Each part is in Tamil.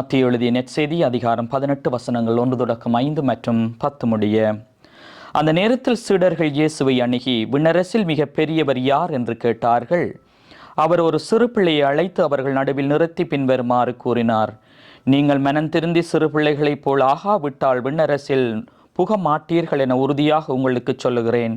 மத்திய எழுதிய நெற்செய்தி அதிகாரம் பதினெட்டு வசனங்கள் ஒன்று தொடக்கம் ஐந்து மற்றும் பத்து முடிய. அந்த நேரத்தில் சீடர்கள் இயேசுவை அணுகி விண்ணரசில் மிக பெரியவர் யார் என்று கேட்டார்கள். அவர் ஒரு சிறு பிள்ளையை அழைத்து அவர்கள் நடுவில் நிறுத்தி பின்வருமாறு கூறினார். நீங்கள் மனம் திருந்தி சிறு பிள்ளைகளைப் போல் ஆகாவிட்டால் விண்ணரசில் புக மாட்டீர்கள் என உறுதியாக உங்களுக்கு சொல்லுகிறேன்.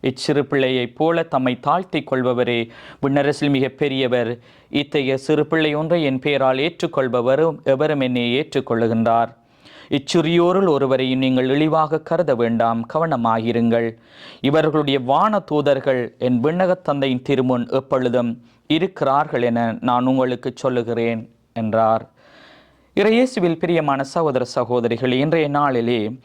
இச்சிறு பிள்ளையைப் போல தம்மை தாழ்த்திக் கொள்பவரே. விண்ணரசில் மிக பெரியவர் இத்தகைய சிறு பிள்ளை ஒன்றை என் பெயரால் ஏற்றுக்கொள்பவரும் எவரும் என்னை ஏற்றுக்கொள்ளுகின்றார். இச்சிறியோரில் ஒருவரையும் நீங்கள் இழிவாக கருத வேண்டாம் கவனமாகிருங்கள் இவர்களுடைய வான தூதர்கள் என் விண்ணகத் தந்தையின் திருமுன் எப்பொழுதும் இருக்கிறார்கள் என நான் உங்களுக்கு சொல்லுகிறேன் என்றார். இறையேசுவில் பிரியமான சகோதர சகோதரிகள் இன்றைய நாளிலே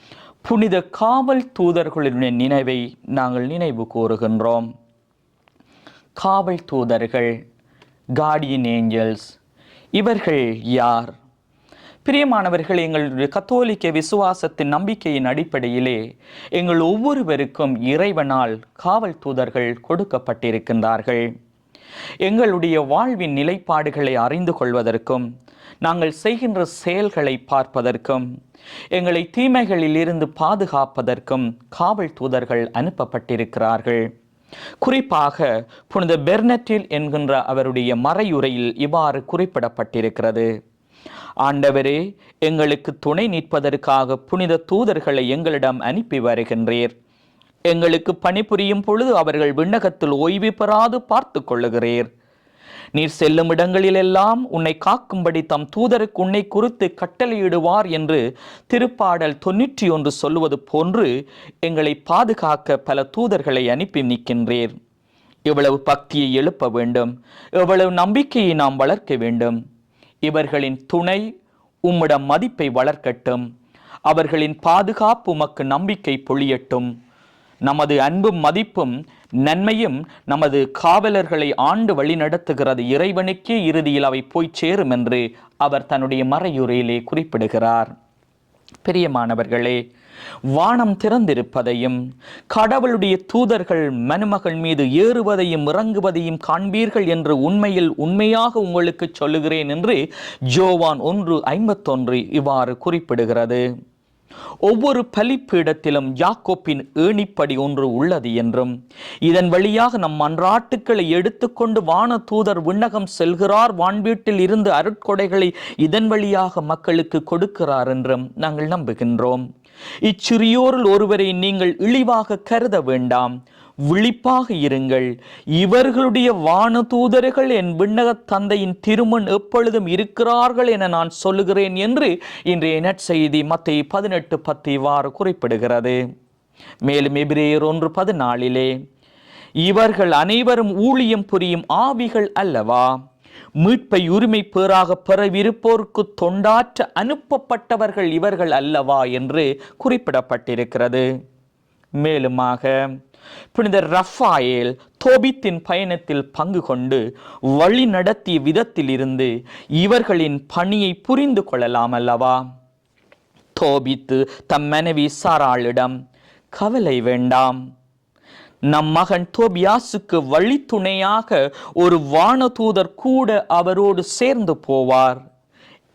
புனித காவல் தூதர்களுடைய நினைவை நாங்கள் நினைவு கூறுகின்றோம். காவல் தூதர்கள் கார்டியன் ஏஞ்சல்ஸ் இவர்கள் யார்? பிரியமானவர்கள் எங்களுடைய கத்தோலிக்க விசுவாசத்தின் நம்பிக்கையின் அடிப்படையிலே எங்கள் ஒவ்வொருவருக்கும் இறைவனால் காவல் தூதர்கள் கொடுக்கப்பட்டிருக்கின்றார்கள். எங்களுடைய வாழ்வின் நிலைப்பாடுகளை அறிந்து கொள்வதற்கும் நாங்கள் செய்கின்ற செயல்களை பார்ப்பதற்கும் எங்களை தீமைகளில் இருந்து பாதுகாப்பதற்கும் காவல் தூதர்கள் அனுப்பப்பட்டிருக்கிறார்கள். குறிப்பாக புனித பெர்னட்டில் என்கின்ற அவருடைய மறையுரையில் இவ்வாறு குறிப்பிடப்பட்டிருக்கிறது. ஆண்டவரே எங்களுக்கு துணை நிற்பதற்காக புனித தூதர்களை எங்களிடம் அனுப்பி வருகின்றீர். எங்களுக்கு பணிபுரியும் பொழுது அவர்கள் விண்ணகத்தில் ஓய்வு பெறாது பார்த்து கொள்ளுகிறீர். நீர் செல்லும் இடங்களிலெல்லாம் உன்னை காக்கும்படி தம் தூதருக்கு உன்னை குறித்து கட்டளையிடுவார் என்று திருப்பாடல் தொன்னூற்றி ஒன்று சொல்லுவது போன்று எங்களை பாதுகாக்க பல தூதர்களை அனுப்பி நிற்கின்றீர். இவ்வளவு பக்தியை எழுப்ப வேண்டும். இவ்வளவு நம்பிக்கையை நாம் வளர்க்க வேண்டும். இவர்களின் துணை உம்மிடம் மதிப்பை வளர்க்கட்டும். அவர்களின் பாதுகாப்பு உமக்கு நம்பிக்கை பொழியட்டும். நமது அன்பும் மதிப்பும் நன்மையும் நமது காவலர்களை ஆண்டு வழிநடத்துகிறது. இறைவனுக்கே இறுதியில் அவை போய் சேரும் என்று அவர் தன்னுடைய மறையுரையிலே குறிப்பிடுகிறார். பிரியமானவர்களே வானம் திறந்திருப்பதையும் கடவுளுடைய தூதர்கள் மனுமகள் மீது ஏறுவதையும் இறங்குவதையும் காண்பீர்கள் என்று உண்மையில் உண்மையாக உங்களுக்கு சொல்லுகிறேன் என்று ஜோவான் ஒன்று ஐம்பத்தொன்று இவ்வாறு குறிப்பிடுகிறது. ஒவ்வொரு பலிப்பீடத்திலும் யாக்கோப்பின் ஏணிப்படி ஒன்று உள்ளது என்றும் இதன் வழியாக நம் மன்றாட்டுக்களை எடுத்துக்கொண்டு வான தூதர் விண்ணகம் செல்கிறார் வான்வீட்டில் இருந்து அருட்கொடைகளை இதன் வழியாக மக்களுக்கு கொடுக்கிறார் என்றும் நாங்கள் நம்புகின்றோம். இச்சிறியோரில் ஒருவரை நீங்கள் இழிவாக கருத வேண்டாம். விழிப்பாக இருங்கள். இவர்களுடைய வான தூதர்கள் என் விண்ணகத் தந்தையின் திருமண் எப்பொழுதும் இருக்கிறார்கள் என நான் சொல்லுகிறேன் என்று இன்றைய நற்செய்தி மத்திய பதினெட்டு பத்து இவ்வாறு குறிப்பிடுகிறது. மேலும் எபிரேயர் ஒன்று பதினாலிலே இவர்கள் அனைவரும் ஊழியம் புரியும் ஆவிகள் அல்லவா? மீட்பை உரிமை பேராக பெறவிருப்போருக்கு தொண்டாற்ற அனுப்பப்பட்டவர்கள் இவர்கள் அல்லவா? என்று குறிப்பிடப்பட்டிருக்கிறது. மேலுமாக புனித ரஃபாயேல் தோபித்தின் பயணத்தில் பங்கு கொண்டு வழி நடத்திய விதத்திலிருந்து இவர்களின் பணியை புரிந்து கொள்ளலாம் அல்லவா? தோபித்து தம் மனைவி சாராளிடம் கவலை வேண்டாம். நம் மகன் தோபியாசுக்கு வழித்துணையாக ஒரு வானதூதர் கூட அவரோடு சேர்ந்து போவார்.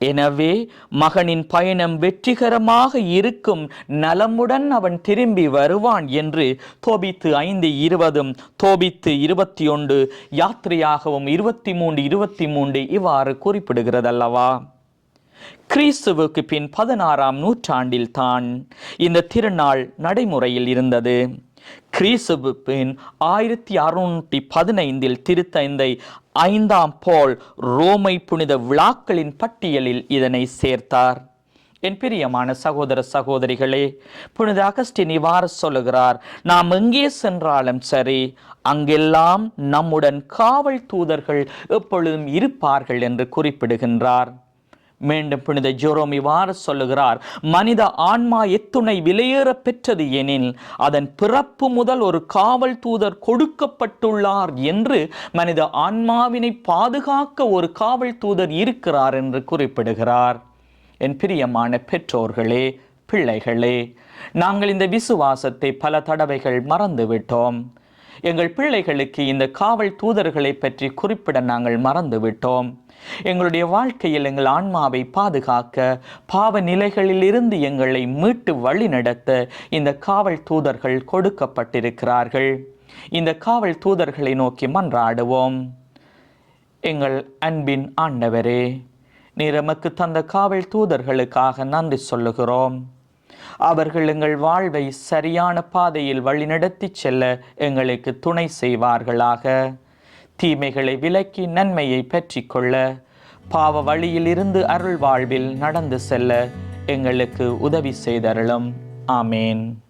எனவே மகனின் பயணம் வெற்றிகரமாக இருக்கும். நலமுடன் அவன் திரும்பி வருவான் என்று தோபித்து ஐந்து இருபதும் தோபித்து இருபத்தி ஒன்று யாத்திரையாகவும் இருபத்தி மூன்று இருபத்தி மூன்று இவ்வாறு குறிப்பிடுகிறதல்லவா? கிறிஸ்துவுக்கு பின் பதினாறாம் நூற்றாண்டில் தான் இந்த திருநாள் நடைமுறையில் இருந்தது. கிறிஸ்துவு பின் ஆயிரத்தி அறுநூற்றி பதினைந்தில் திருத்தந்தை ஐந்தாம் போல் ரோமை புனித விழாக்களின் பட்டியலில் இதனை சேர்த்தார். என் பிரியமான சகோதர சகோதரிகளே புனித அகஸ்டின் இவ்வாறு சொல்லுகிறார் நாம் எங்கே சென்றாலும் சரி அங்கெல்லாம் நம்முடன் காவல் தூதர்கள் எப்பொழுதும் இருப்பார்கள் என்று குறிப்பிடுகின்றார். மீண்டும் புனித ஜோரோம் இவ்வாறு சொல்லுகிறார் மனித ஆன்மா எத்துணை விலையேற பெற்றது எனில் அதன் பிறப்பு முதல் ஒரு காவல் தூதர் கொடுக்கப்பட்டுள்ளார் என்று மனித ஆன்மாவினை பாதுகாக்க ஒரு காவல் தூதர் இருக்கிறார் என்று குறிப்பிடுகிறார். என் பிரியமான பெற்றோர்களே பிள்ளைகளே நாங்கள் இந்த விசுவாசத்தை பல தடவைகள் மறந்துவிட்டோம். எங்கள் பிள்ளைகளுக்கு இந்த காவல் தூதர்களை பற்றி குறிப்பிட நாங்கள் மறந்துவிட்டோம். எங்களுடைய வாழ்க்கையில் எங்கள் ஆன்மாவை பாதுகாக்க பாவ நிலைகளிலிருந்து எங்களை மீட்டு வழிநடத்த இந்த காவல் தூதர்கள் கொடுக்கப்பட்டிருக்கிறார்கள். இந்த காவல் தூதர்களை நோக்கி மன்றாடுவோம். எங்கள் அன்பின் ஆண்டவரே நீர் எமக்கு தந்த காவல் தூதர்களுக்காக நன்றி சொல்லுகிறோம். அவர்கள் எங்கள் வாழ்வை சரியான பாதையில் வழிநடத்தி செல்ல எங்களுக்கு துணை செய்வார்களாக. தீமைகளை விலக்கி நன்மையை பெற்றிக்கொள்ள பாவ வழியில் இருந்து அருள் வாழ்வில் நடந்து செல்ல எங்களுக்கு உதவி செய்தருளும். ஆமேன்.